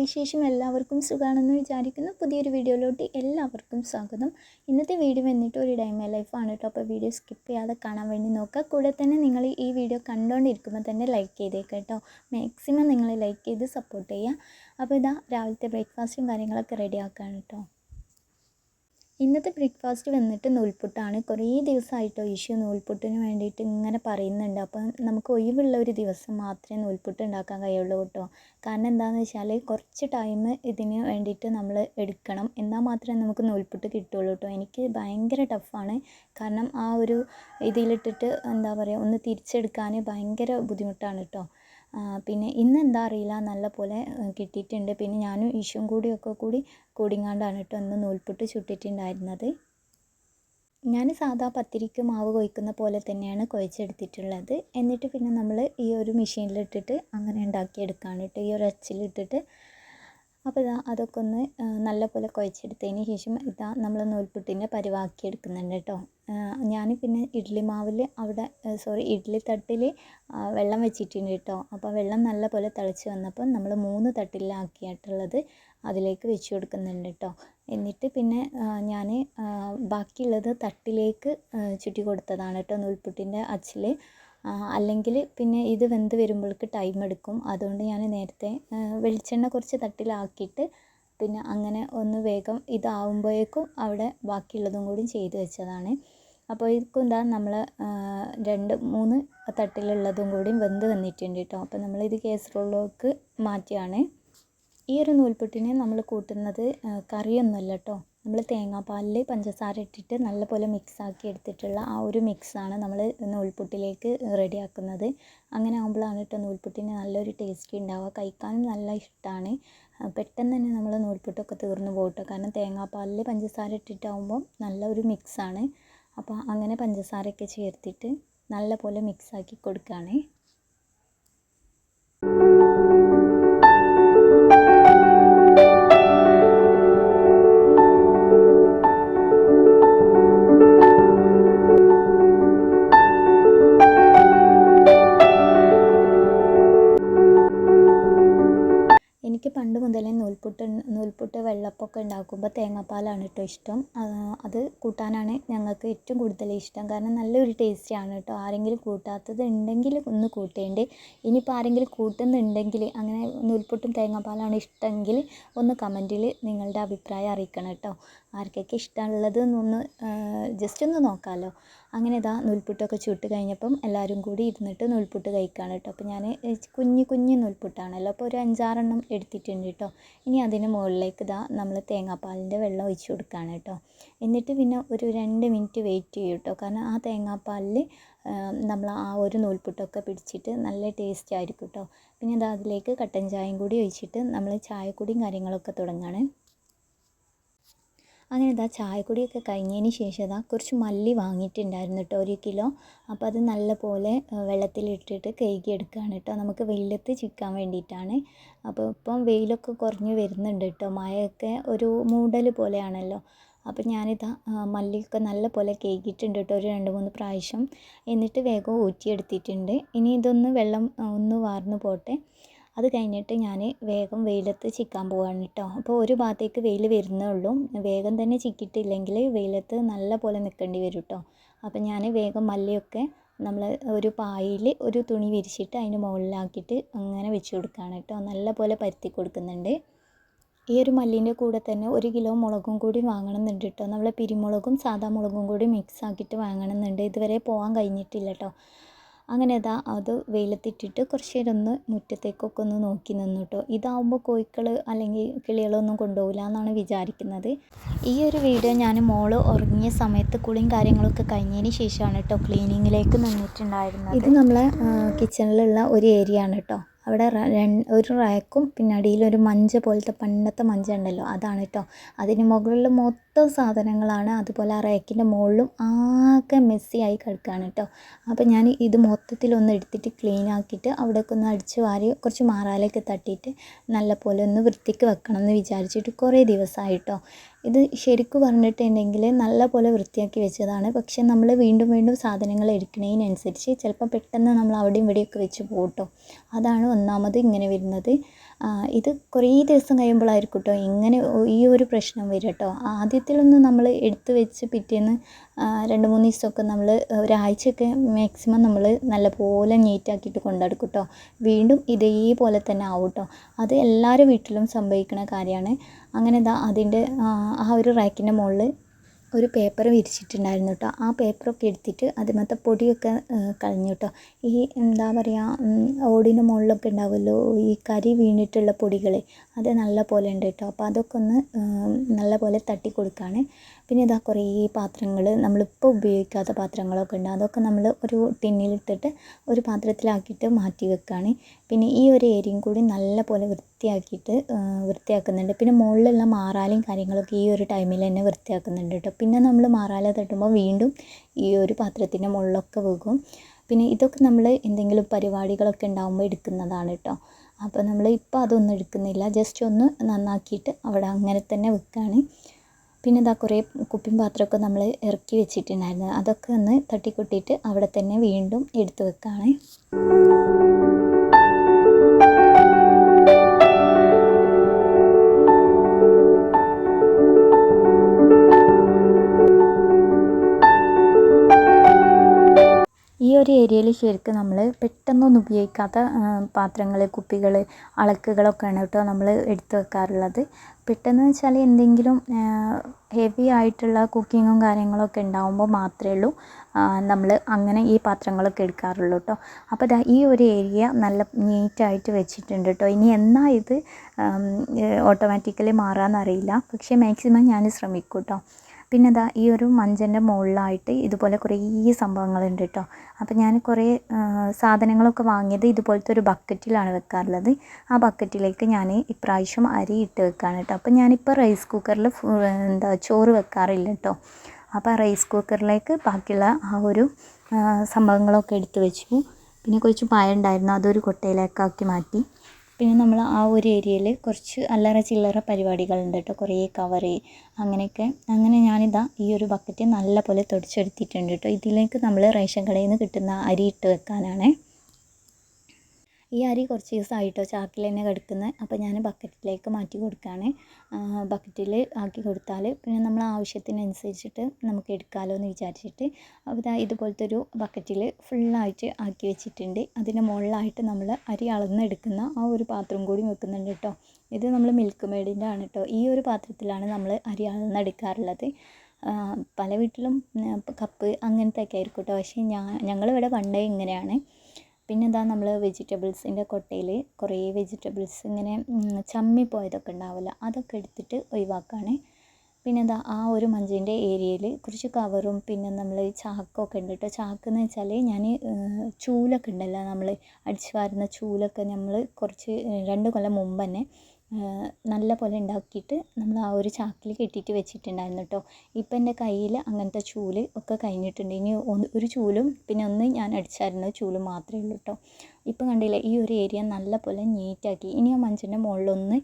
വിശേഷം? എല്ലാവർക്കും സുഖമാണെന്ന് വിചാരിക്കുന്നു. പുതിയൊരു വീഡിയോയിലോട്ട് എല്ലാവർക്കും സ്വാഗതം. ഇന്നത്തെ വീഡിയോ വന്നിട്ട് ഒരു ഡൈമ ലൈഫാണ് കേട്ടോ അപ്പോൾ വീഡിയോ സ്കിപ്പ് ചെയ്യാതെ കാണാൻ വേണ്ടി നോക്കുക. കൂടെ തന്നെ നിങ്ങൾ ഈ വീഡിയോ കണ്ടുകൊണ്ടിരിക്കുമ്പോൾ തന്നെ ലൈക്ക് ചെയ്തേക്കാം കേട്ടോ മാക്സിമം നിങ്ങൾ ലൈക്ക് ചെയ്ത് സപ്പോർട്ട് ചെയ്യുക അപ്പോൾ ഇതാ രാവിലത്തെ ബ്രേക്ക്ഫാസ്റ്റും കാര്യങ്ങളൊക്കെ റെഡി ആക്കുകയാണ് കേട്ടോ ഇന്നത്തെ ബ്രേക്ക്ഫാസ്റ്റ് വന്നിട്ട് നൂൽപുട്ടാണ്. കുറേ ദിവസമായിട്ടോ ഇഷ്യൂ നൂൽപുട്ടിന് വേണ്ടിയിട്ട് ഇങ്ങനെ പറയുന്നുണ്ട്. അപ്പം നമുക്ക് ഒഴിവുള്ള ഒരു ദിവസം മാത്രമേ നൂൽപുട്ട് ഉണ്ടാക്കാൻ കഴിയുള്ളൂ കേട്ടോ. കാരണം എന്താണെന്ന് വെച്ചാൽ കുറച്ച് ടൈം ഇതിന് വേണ്ടിയിട്ട് നമ്മൾ എടുക്കണം. എന്നാൽ മാത്രമേ നമുക്ക് നൂൽപുട്ട് കിട്ടുള്ളൂ കേട്ടോ. എനിക്ക് ഭയങ്കര ടഫാണ് കാരണം ആ ഒരു ഇതിലിട്ടിട്ട് എന്താ പറയുക ഒന്ന് തിരിച്ചെടുക്കാൻ ഭയങ്കര ബുദ്ധിമുട്ടാണ് കേട്ടോ. പിന്നെ ഇന്ന് എന്താ അറിയില്ല നല്ല പോലെ കിട്ടിയിട്ടുണ്ട്. പിന്നെ ഞാനും ഈശും കൂടിയൊക്കെ കൂടി കൂടിങ്ങാണ്ടാണ് കേട്ടോ ഇന്ന് നൂൽപുട്ട് ചുട്ടിട്ടുണ്ടായിരുന്നത്. ഞാൻ സാധാ പത്തിരിക്ക് മാവ് കൊയ്ക്കുന്ന പോലെ തന്നെയാണ് കുഴച്ചെടുത്തിട്ടുള്ളത് എന്നിട്ട് പിന്നെ നമ്മൾ ഈ ഒരു മെഷീനിലിട്ടിട്ട് അങ്ങനെ ഉണ്ടാക്കിയെടുക്കുകയാണ് കേട്ടോ. ഈ ഒരു അച്ചിലിട്ടിട്ട് അപ്പോൾ ഇതാ അതൊക്കെ ഒന്ന് നല്ല പോലെ കുഴച്ചെടുത്തതിന് ശേഷം ഇതാ നമ്മൾ നൂൽപുട്ടിന്റെ പരിവാക്കി എടുക്കുന്നുണ്ട് കേട്ടോ. ഞാൻ പിന്നെ ഇഡ്ഡലി മാവിൽ അവിടെ സോറി ഇഡ്ഡലി തട്ടിൽ വെള്ളം വെച്ചിട്ടുണ്ട് കേട്ടോ. അപ്പോൾ വെള്ളം നല്ലപോലെ തിളച്ച് വന്നപ്പോൾ നമ്മൾ മൂന്ന് തട്ടിലാക്കിയിട്ടുള്ളത് അതിലേക്ക് വെച്ച് കൊടുക്കുന്നുണ്ട് കേട്ടോ. എന്നിട്ട് പിന്നെ ഞാൻ ബാക്കിയുള്ളത് തട്ടിലേക്ക് ചുറ്റി കൊടുത്തതാണ് കേട്ടോ നൂൽപുട്ടിന്റെ അച്ചിൽ അല്ലെങ്കിൽ പിന്നെ ഇത് വെന്ത് വരുമ്പോഴേക്ക് ടൈം എടുക്കും. അതുകൊണ്ട് ഞാൻ നേരത്തെ വെളിച്ചെണ്ണ കുറച്ച് തട്ടിലാക്കിയിട്ട് പിന്നെ അങ്ങനെ ഒന്ന് വേഗം ഇതാവുമ്പോഴേക്കും അവിടെ ബാക്കിയുള്ളതും കൂടി ചെയ്ത് വെച്ചതാണ്. അപ്പോൾ ഇതൊക്കെ എന്താ നമ്മൾ രണ്ട് മൂന്ന് തട്ടിലുള്ളതും കൂടി വെന്ത് വന്നിട്ടുണ്ട് കേട്ടോ. അപ്പോൾ നമ്മളിത് കേസറോളിലേക്ക് മാറ്റിയാണ്. ഈ ഒരു നൂൽപുട്ടിന് നമ്മൾ കൂട്ടുന്നത് കറിയൊന്നുമല്ല കേട്ടോ. നമ്മൾ തേങ്ങാപ്പാലിൽ പഞ്ചസാര ഇട്ടിട്ട് നല്ലപോലെ മിക്സാക്കി എടുത്തിട്ടുള്ള ആ ഒരു മിക്സാണ് നമ്മൾ നൂൽപുട്ടിലേക്ക് റെഡിയാക്കുന്നത് അങ്ങനെ ആകുമ്പോഴാണ് കേട്ടോ നൂൽപുട്ടിന് നല്ലൊരു ടേസ്റ്റ് ഉണ്ടാവുക. കഴിക്കാനും നല്ല ഇഷ്ടമാണ്. പെട്ടെന്ന് തന്നെ നമ്മൾ നൂൽപുട്ടൊക്കെ തീർന്നു പോകട്ടോ കാരണം തേങ്ങാപ്പാലിൽ പഞ്ചസാര ഇട്ടിട്ടാകുമ്പോൾ നല്ല ഒരു മിക്സാണ് അപ്പോൾ അങ്ങനെ പഞ്ചസാരയൊക്കെ ചേർത്തിട്ട് നല്ലപോലെ മിക്സാക്കി കൊടുക്കുകയാണ്. നൂൽപുട്ട് വെള്ളപ്പമൊക്കെ ഉണ്ടാക്കുമ്പോൾ തേങ്ങാപ്പാലാണ് കേട്ടോ ഇഷ്ടം. അത് കൂട്ടാനാണ് ഞങ്ങൾക്ക് ഏറ്റവും കൂടുതൽ ഇഷ്ടം. കാരണം നല്ലൊരു ടേസ്റ്റിയാണ് കേട്ടോ ആരെങ്കിലും കൂട്ടാത്തത് ഉണ്ടെങ്കിൽ ഒന്ന് കൂട്ടേണ്ടേ. ഇനിയിപ്പോൾ ആരെങ്കിലും കൂട്ടുന്നുണ്ടെങ്കിൽ അങ്ങനെ നൂൽപുട്ടും തേങ്ങാപ്പാലാണ് ഇഷ്ടമെങ്കിൽ ഒന്ന് കമന്റിൽ നിങ്ങളുടെ അഭിപ്രായം അറിയിക്കണം കേട്ടോ ആർക്കൊക്കെ ഇഷ്ടമുള്ളത് എന്നൊന്ന് ജസ്റ്റ് ഒന്ന് നോക്കാമല്ലോ അങ്ങനെ ഇതാ നൂൽപുട്ടൊക്കെ ചുട്ട് കഴിഞ്ഞപ്പം എല്ലാവരും കൂടി ഇരുന്നിട്ട് നൂൽപുട്ട് കഴിക്കുകയാണ് കേട്ടോ അപ്പോൾ ഞാൻ കുഞ്ഞു കുഞ്ഞു നൂൽപുട്ടാണല്ലോ. അപ്പോൾ ഒരു അഞ്ചാറെണ്ണം എടുത്തിട്ടുണ്ട് കേട്ടോ ഇനി അതിന് മുകളിലേക്ക് ഇതാ നമ്മൾ തേങ്ങാപ്പാലിന്റെ വെള്ളം ഒഴിച്ച് കൊടുക്കുകയാണ് കേട്ടോ എന്നിട്ട് പിന്നെ ഒരു രണ്ട് മിനിറ്റ് വെയിറ്റ് ചെയ്യും കേട്ടോ കാരണം ആ തേങ്ങാപ്പാലിൽ നമ്മൾ ആ ഒരു നൂൽപുട്ടൊക്കെ പിടിച്ചിട്ട് നല്ല ടേസ്റ്റ് ആയിരിക്കും കേട്ടോ പിന്നെ ഇതാ അതിലേക്ക് കട്ടൻ ചായയും കൂടി ഒഴിച്ചിട്ട് നമ്മൾ ചായക്കുടിയും കാര്യങ്ങളൊക്കെ തുടങ്ങുകയാണ് അങ്ങനെ ഇതാ ചായക്കുടിയൊക്കെ കഴിഞ്ഞതിന് ശേഷം ഇതാ കുറച്ച് മല്ലി വാങ്ങിയിട്ടുണ്ടായിരുന്നു കേട്ടോ ഒരു കിലോ. അപ്പോൾ അത് നല്ലപോലെ വെള്ളത്തിലിട്ടിട്ട് കഴുകി എടുക്കുകയാണ് കേട്ടോ നമുക്ക് വെയിലത്ത് ചിക്കാൻ വേണ്ടിയിട്ടാണ്. അപ്പോൾ ഇപ്പം വെയിലൊക്കെ കുറഞ്ഞ് വരുന്നുണ്ട് കേട്ടോ മഴയൊക്കെ ഒരു മൂടൽ പോലെയാണല്ലോ. അപ്പോൾ ഞാനിതാ മല്ലിയൊക്കെ നല്ല പോലെ കേക്കിയിട്ടുണ്ട് കേട്ടോ ഒരു രണ്ട് മൂന്ന് പ്രാവശ്യം. എന്നിട്ട് വേഗം ഊറ്റിയെടുത്തിട്ടുണ്ട്. ഇനി ഇതൊന്ന് വെള്ളം ഒന്ന് വാർന്നു പോട്ടെ. അത് കഴിഞ്ഞിട്ട് ഞാൻ വേഗം വെയിലത്ത് ചിക്കാൻ പോവാണ് കേട്ടോ അപ്പോൾ ഒരു ഭാഗത്തേക്ക് വെയിൽ വരുന്നേ ഉള്ളൂ. വേഗം തന്നെ ചിക്കിയിട്ടില്ലെങ്കിൽ വെയിലത്ത് നല്ല പോലെ നിൽക്കേണ്ടി വരും കേട്ടോ അപ്പോൾ ഞാൻ വേഗം മല്ലിയൊക്കെ നമ്മൾ ഒരു പായയിൽ ഒരു തുണി വിരിച്ചിട്ട് അതിന് മുകളിലാക്കിയിട്ട് അങ്ങനെ വെച്ച് കൊടുക്കുകയാണ് കേട്ടോ നല്ല പോലെ പരത്തി കൊടുക്കുന്നുണ്ട്. ഈ ഒരു മല്ലീന്റെ കൂടെ തന്നെ ഒരു കിലോ മുളകും കൂടി വാങ്ങണമെന്നുണ്ട് കേട്ടോ നമ്മൾ പിരിമുളകും സാധാ മുളകും കൂടി മിക്സ് ആക്കിയിട്ട് വാങ്ങണമെന്നുണ്ട് ഇതുവരെ പോകാൻ കഴിഞ്ഞിട്ടില്ല കേട്ടോ അങ്ങനെ അതാ അത് വെയിലത്തിട്ടിട്ട് കുറച്ച് നേരം ഒന്ന് മുറ്റത്തേക്കൊക്കെ ഒന്ന് നോക്കി നിന്നു കേട്ടോ ഇതാവുമ്പോൾ കോഴിക്കൾ അല്ലെങ്കിൽ കിളികളൊന്നും കൊണ്ടുപോകില്ല എന്നാണ് വിചാരിക്കുന്നത്. ഈ ഒരു വീഡിയോ ഞാൻ മോൾ ഉറങ്ങിയ സമയത്ത് കുളിയും കാര്യങ്ങളൊക്കെ കഴിഞ്ഞതിന് ശേഷമാണ് കേട്ടോ ക്ലീനിങ്ങിലേക്ക് നിന്നിട്ടുണ്ടായിരുന്നത്. ഇത് നമ്മളെ കിച്ചണിലുള്ള ഒരു ഏരിയ ആണ് കേട്ടോ അവിടെ ഒരു റാക്കും പിന്നെ ഒരു മഞ്ച പോലത്തെ പണ്ടത്തെ മഞ്ച ഉണ്ടല്ലോ അതാണ് കേട്ടോ അതിന് മുകളിൽ മൊത്തം സാധനങ്ങളാണ്. അതുപോലെ ആ റാക്കിന്റെ മുകളിലും ആകെ മെസ്സിയായി കിടക്കുകയാണ് കേട്ടോ അപ്പം ഞാൻ ഇത് മൊത്തത്തിലൊന്ന് എടുത്തിട്ട് ക്ലീൻ ആക്കിയിട്ട് അവിടെയൊക്കെ ഒന്ന് അടിച്ച് വാരി കുറച്ച് മാറാലൊക്കെ തട്ടിയിട്ട് നല്ല പോലെ ഒന്ന് വൃത്തിക്ക് വെക്കണം എന്ന് വിചാരിച്ചിട്ട് കുറേ ദിവസമായിട്ടോ ഇത് ശരിക്കും പറഞ്ഞിട്ടുണ്ടെങ്കിൽ നല്ല പോലെ വൃത്തിയാക്കി വെച്ചതാണ്. പക്ഷേ നമ്മൾ വീണ്ടും വീണ്ടും സാധനങ്ങൾ എടുക്കുന്നതിനനുസരിച്ച് ചിലപ്പോൾ പെട്ടെന്ന് നമ്മൾ അവിടെയും ഇവിടെയൊക്കെ വെച്ച് പോട്ടോ അതാണ് ഒന്നാമത് ഇങ്ങനെ വരുന്നത്. ഇത് കുറേ ദിവസം കഴിയുമ്പോഴായിരിക്കും കേട്ടോ ഇങ്ങനെ ഈ ഒരു പ്രശ്നം വരും കേട്ടോ ആദ്യത്തിലൊന്നും നമ്മൾ എടുത്ത് വെച്ച് പിറ്റേന്ന് രണ്ട് മൂന്ന് ദിവസമൊക്കെ നമ്മൾ ഒരാഴ്ചയൊക്കെ മാക്സിമം നമ്മൾ നല്ലപോലെ നീറ്റാക്കിയിട്ട് കൊണ്ടെടുക്കും കേട്ടോ വീണ്ടും ഇതേപോലെ തന്നെ ആവും കേട്ടോ അത് എല്ലാവരുടെ വീട്ടിലും സംഭവിക്കുന്ന കാര്യമാണ്. അങ്ങനെ ദാ അതിന്റെ ആ ഒരു റാക്കിന്റെ മുകളിൽ ഒരു പേപ്പർ വിരിച്ചിട്ടുണ്ടായിരുന്നു കേട്ടോ ആ പേപ്പറൊക്കെ എടുത്തിട്ട് അതിമത്തെ പൊടിയൊക്കെ കളഞ്ഞു കേട്ടോ ഈ എന്താ പറയുക ഓടിന് മുകളിലൊക്കെ ഉണ്ടാവുമല്ലോ ഈ കരി വീണിട്ടുള്ള പൊടികൾ അത് നല്ല പോലെ ഉണ്ട് കേട്ടോ അപ്പോൾ അതൊക്കെ ഒന്ന് നല്ല പോലെ തട്ടി കൊടുക്കുകയാണ് പിന്നെ ഇതാ കുറേ പാത്രങ്ങൾ നമ്മളിപ്പോൾ ഉപയോഗിക്കാത്ത പാത്രങ്ങളൊക്കെ ഉണ്ട്. അതൊക്കെ നമ്മൾ ഒരു ടിന്നിലിട്ടിട്ട് ഒരു പാത്രത്തിലാക്കിയിട്ട് മാറ്റി വെക്കുകയാണ് പിന്നെ ഈ ഒരു ഏരിയയും കൂടി നല്ല പോലെ വൃത്തിയാക്കിയിട്ട് വൃത്തിയാക്കുന്നുണ്ട്. പിന്നെ മുകളിലുള്ള മാറാലയും കാര്യങ്ങളൊക്കെ ഈ ഒരു ടൈമിൽ തന്നെ വൃത്തിയാക്കുന്നുണ്ട് കേട്ടോ. പിന്നെ നമ്മൾ മാറാല തട്ടുമ്പോൾ വീണ്ടും ഈ ഒരു പാത്രത്തിന്റെ മുകളിലൊക്കെ വെക്കും. പിന്നെ ഇതൊക്കെ നമ്മൾ എന്തെങ്കിലും പരിപാടികളൊക്കെ ഉണ്ടാകുമ്പോൾ എടുക്കുന്നതാണ് കേട്ടോ. അപ്പോൾ നമ്മൾ ഇപ്പോൾ അതൊന്നും എടുക്കുന്നില്ല. ജസ്റ്റ് ഒന്ന് നന്നാക്കിയിട്ട് അവിടെ അങ്ങനെ തന്നെ വെക്കുകയാണ് പിന്നെ ഇതാ കുറേ കുപ്പിയും പാത്രമൊക്കെ നമ്മൾ ഇറക്കി വെച്ചിട്ടുണ്ടായിരുന്നു. അതൊക്കെ ഒന്ന് തട്ടിക്കൊട്ടിയിട്ട് അവിടെ തന്നെ വീണ്ടും എടുത്തു വെക്കുകയാണ് ഏരിയയിൽ ശരിക്കും നമ്മൾ പെട്ടെന്നൊന്നും ഉപയോഗിക്കാത്ത പാത്രങ്ങൾ കുപ്പികൾ അളക്കുകളൊക്കെയാണ് കേട്ടോ നമ്മൾ എടുത്ത് വെക്കാറുള്ളത്. പെട്ടെന്ന് വെച്ചാൽ എന്തെങ്കിലും ഹെവി ആയിട്ടുള്ള കുക്കിങ്ങും കാര്യങ്ങളൊക്കെ ഉണ്ടാകുമ്പോൾ മാത്രമേ ഉള്ളൂ നമ്മൾ അങ്ങനെ ഈ പാത്രങ്ങളൊക്കെ എടുക്കാറുള്ളൂ കേട്ടോ. അപ്പോൾ ഈ ഒരു ഏരിയ നല്ല നീറ്റായിട്ട് വെച്ചിട്ടുണ്ട് കേട്ടോ. ഇനി എന്നാ ഇത് ഓട്ടോമാറ്റിക്കലി മാറാമെന്നറിയില്ല പക്ഷേ മാക്സിമം ഞാൻ ശ്രമിക്കും കേട്ടോ. പിന്നെ ഇതാ ഈ ഒരു മഞ്ചന്റെ മുകളിലായിട്ട് ഇതുപോലെ കുറേ സംഭവങ്ങളുണ്ട് കേട്ടോ അപ്പം ഞാൻ കുറേ സാധനങ്ങളൊക്കെ വാങ്ങിയത് ഇതുപോലത്തെ ഒരു ബക്കറ്റിലാണ് വെക്കാറുള്ളത്. ആ ബക്കറ്റിലേക്ക് ഞാൻ ഇപ്രാവശ്യം അരി ഇട്ട് വെക്കാണ് കേട്ടോ അപ്പം ഞാനിപ്പോൾ റൈസ് കുക്കറിൽ എന്താ ചോറ് വെക്കാറില്ല കേട്ടോ അപ്പോൾ റൈസ് കുക്കറിലേക്ക് ബാക്കിയുള്ള ആ ഒരു സംഭവങ്ങളൊക്കെ എടുത്ത് വെച്ചു. പിന്നെ കുറച്ച് പായ ഉണ്ടായിരുന്നു അതൊരു കൊട്ടയിലേക്കാക്കി മാറ്റി. പിന്നെ നമ്മൾ ആ ഒരു ഏരിയയിൽ കുറച്ച് അല്ലറ ചില്ലറ പരിപാടികളുണ്ട് കേട്ടോ. കുറേ കവറ് അങ്ങനെയൊക്കെ. അങ്ങനെ ഞാനിതാ ഈ ഒരു ബക്കറ്റ് നല്ല പോലെ തുടച്ചെടുത്തിട്ടുണ്ട് കേട്ടോ. ഇതിലേക്ക് നമ്മൾ റേഷൻ കടയിൽ നിന്ന് കിട്ടുന്ന അരി ഇട്ട് വെക്കാനാണ്. ഈ അരി കുറച്ച് ദിവസമായിട്ടോ ചാക്കിൽ തന്നെ കിടക്കുന്നത് അപ്പോൾ ഞാൻ ബക്കറ്റിലേക്ക് മാറ്റി കൊടുക്കുകയാണ്. ബക്കറ്റിൽ ആക്കി കൊടുത്താൽ പിന്നെ നമ്മൾ ആവശ്യത്തിനനുസരിച്ചിട്ട് നമുക്ക് എടുക്കാമല്ലോ എന്ന് വിചാരിച്ചിട്ട്. അപ്പോൾ ഇതാ ഇതുപോലത്തെ ഒരു ബക്കറ്റിൽ ഫുള്ളായിട്ട് ആക്കി വെച്ചിട്ടുണ്ട്. അതിന്റെ മുകളിലായിട്ട് നമ്മൾ അരി അളന്നെടുക്കുന്ന ആ ഒരു പാത്രം കൂടി വെക്കുന്നുണ്ട് കേട്ടോ. ഇത് നമ്മൾ മിൽക്ക് മെയ്ഡിന്റെ ആണ് കേട്ടോ. ഈ ഒരു പാത്രത്തിലാണ് നമ്മൾ അരി അളന്നെടുക്കാറുള്ളത് പല വീട്ടിലും കപ്പ് അങ്ങനത്തെ ഒക്കെ ആയിരിക്കും കേട്ടോ. പക്ഷേ ഞാൻ ഞങ്ങളിവിടെ പണ്ടേ ഇങ്ങനെയാണ്. പിന്നെ ഇതാ നമ്മൾ വെജിറ്റബിൾസിന്റെ കൊട്ടയിൽ കുറേ വെജിറ്റബിൾസ് ഇങ്ങനെ ചമ്മി പോയതൊക്കെ ഉണ്ടാവില്ല അതൊക്കെ എടുത്തിട്ട് ഒഴിവാക്കുകയാണ് പിന്നെ എന്താ ആ ഒരു മഞ്ചിന്റെ ഏരിയയിൽ കുറച്ച് കവറും പിന്നെ നമ്മൾ ചാക്കൊക്കെ ഉണ്ട് കേട്ടോ ചാക്ക് എന്ന് വെച്ചാൽ ഞാൻ ചൂലൊക്കെ ഉണ്ടല്ലോ നമ്മൾ അടിച്ചു വാരുന്ന ചൂലൊക്കെ നമ്മൾ കുറച്ച് രണ്ട് കൊല്ലം മുമ്പ് തന്നെ നല്ല പോലെ ഉണ്ടാക്കിയിട്ട് നമ്മൾ ആ ഒരു ചാക്കിൽ കെട്ടിയിട്ട് വെച്ചിട്ടുണ്ടായിരുന്നു കേട്ടോ ഇപ്പം എന്റെ കയ്യിൽ അങ്ങനത്തെ ചൂൽ ഒക്കെ കഴിഞ്ഞിട്ടുണ്ട്. ഇനി ഒരു ചൂലും പിന്നെ ഒന്ന് ഞാൻ അടിച്ചായിരുന്നു ചൂൽ മാത്രമേ ഉള്ളൂ കേട്ടോ ഇപ്പം കണ്ടില്ലേ ഈ ഒരു ഏരിയ നല്ല പോലെ നീറ്റാക്കി. ഇനി ആ മഞ്ചിന്റെ മുകളിലൊന്ന്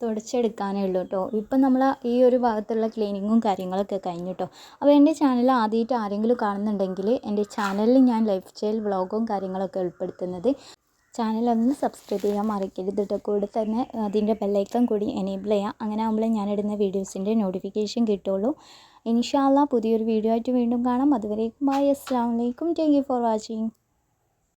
തുടച്ചെടുക്കാനേ ഉള്ളൂ കേട്ടോ ഇപ്പം നമ്മൾ ഈ ഒരു ഭാഗത്തുള്ള ക്ലീനിങ്ങും കാര്യങ്ങളൊക്കെ കഴിഞ്ഞു കേട്ടോ അപ്പോൾ എന്റെ ചാനൽ ആദ്യമായിട്ട് ആരെങ്കിലും കാണുന്നുണ്ടെങ്കിൽ എന്റെ ചാനലിൽ ഞാൻ ലൈഫ് സ്റ്റൈൽ വ്ളോഗും കാര്യങ്ങളൊക്കെ ഉൾപ്പെടുത്തുന്നത് ചാനലൊന്ന് സബ്സ്ക്രൈബ് ചെയ്യാൻ മറക്കരുത് കേട്ടോ കൂടെ തന്നെ അതിന്റെ ബെല്ലൈക്കൺ കൂടി എനേബിൾ ചെയ്യാം. അങ്ങനെ ആകുമ്പോൾ ഞാനിടുന്ന വീഡിയോസിന്റെ നോട്ടിഫിക്കേഷൻ കിട്ടുള്ളൂ. ഇൻഷാല്ല പുതിയൊരു വീഡിയോ ആയിട്ട് വീണ്ടും കാണാം. അതുവരേക്കും ബൈ അസ്സാം വലൈക്കും താങ്ക് യു ഫോർ വാച്ചിങ്